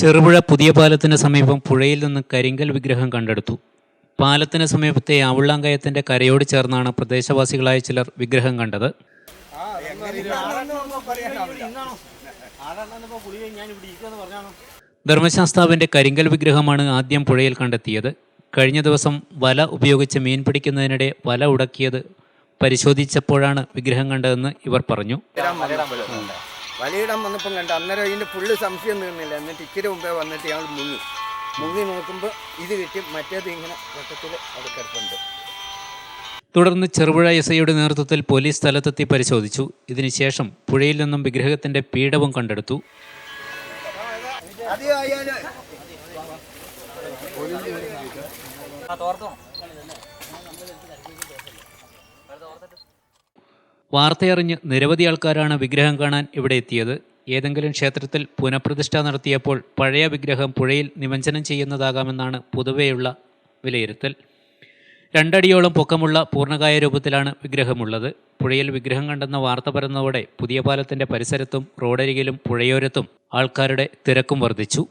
ചെറുപുഴ പുതിയ പാലത്തിന് സമീപം പുഴയിൽ നിന്ന് കരിങ്കൽ വിഗ്രഹം കണ്ടെടുത്തു. പാലത്തിന് സമീപത്തെ ആവുള്ളാങ്കയത്തിന്റെ കരയോട് ചേർന്നാണ് പ്രദേശവാസികളായ ചിലർ വിഗ്രഹം കണ്ടത്. ധർമ്മശാസ്താവിന്റെ കരിങ്കൽ വിഗ്രഹമാണ് ആദ്യം പുഴയിൽ കണ്ടെത്തിയത്. കഴിഞ്ഞ ദിവസം വല ഉപയോഗിച്ച് മീൻ പിടിക്കുന്നതിനിടെ വല ഉടക്കിയത് പരിശോധിച്ചപ്പോഴാണ് വിഗ്രഹം കണ്ടതെന്ന് ഇവർ പറഞ്ഞു. വലയിടാൻ വന്നപ്പോൾ വന്നപ്പം കണ്ട അന്നേരം ഇതിന്റെ ഫുള്ള് സംശയം തീർന്നില്ല. എന്നിട്ട് ഇച്ചിരി മുമ്പേ വന്നിട്ട് ഞങ്ങൾ മുങ്ങി. മുങ്ങി നോക്കുമ്പോൾ ഇത് കിട്ടി. മറ്റേത് ഇങ്ങനെ വട്ടത്തിൽ അത് കിടപ്പുണ്ട്. തുടർന്ന് ചെറുപുഴ എസ് ഐയുടെ നേതൃത്വത്തിൽ പോലീസ് സ്ഥലത്തെത്തി പരിശോധിച്ചു. ഇതിനുശേഷം പുഴയിൽ നിന്നും വിഗ്രഹത്തിന്റെ പീഡവും കണ്ടെടുത്തു. ആയാലും വാർത്തയറിഞ്ഞ് നിരവധി ആൾക്കാരാണ് വിഗ്രഹം കാണാൻ ഇവിടെ എത്തിയത്. ഏതെങ്കിലും ക്ഷേത്രത്തിൽ പുനഃപ്രതിഷ്ഠ നടത്തിയപ്പോൾ പഴയ വിഗ്രഹം പുഴയിൽ നിമഞ്ജനം ചെയ്യുന്നതാകാമെന്നാണ് പൊതുവെയുള്ള വിലയിരുത്തൽ. രണ്ടടിയോളം പൊക്കമുള്ള പൂർണകായ രൂപത്തിലാണ് വിഗ്രഹമുള്ളത്. പുഴയിൽ വിഗ്രഹം കണ്ടെന്ന വാർത്ത പരന്നതോടെ പുതിയ പാലത്തിന്റെ പരിസരത്തും റോഡരികിലും പുഴയോരത്തും ആൾക്കാരുടെ തിരക്കും വർദ്ധിച്ചു.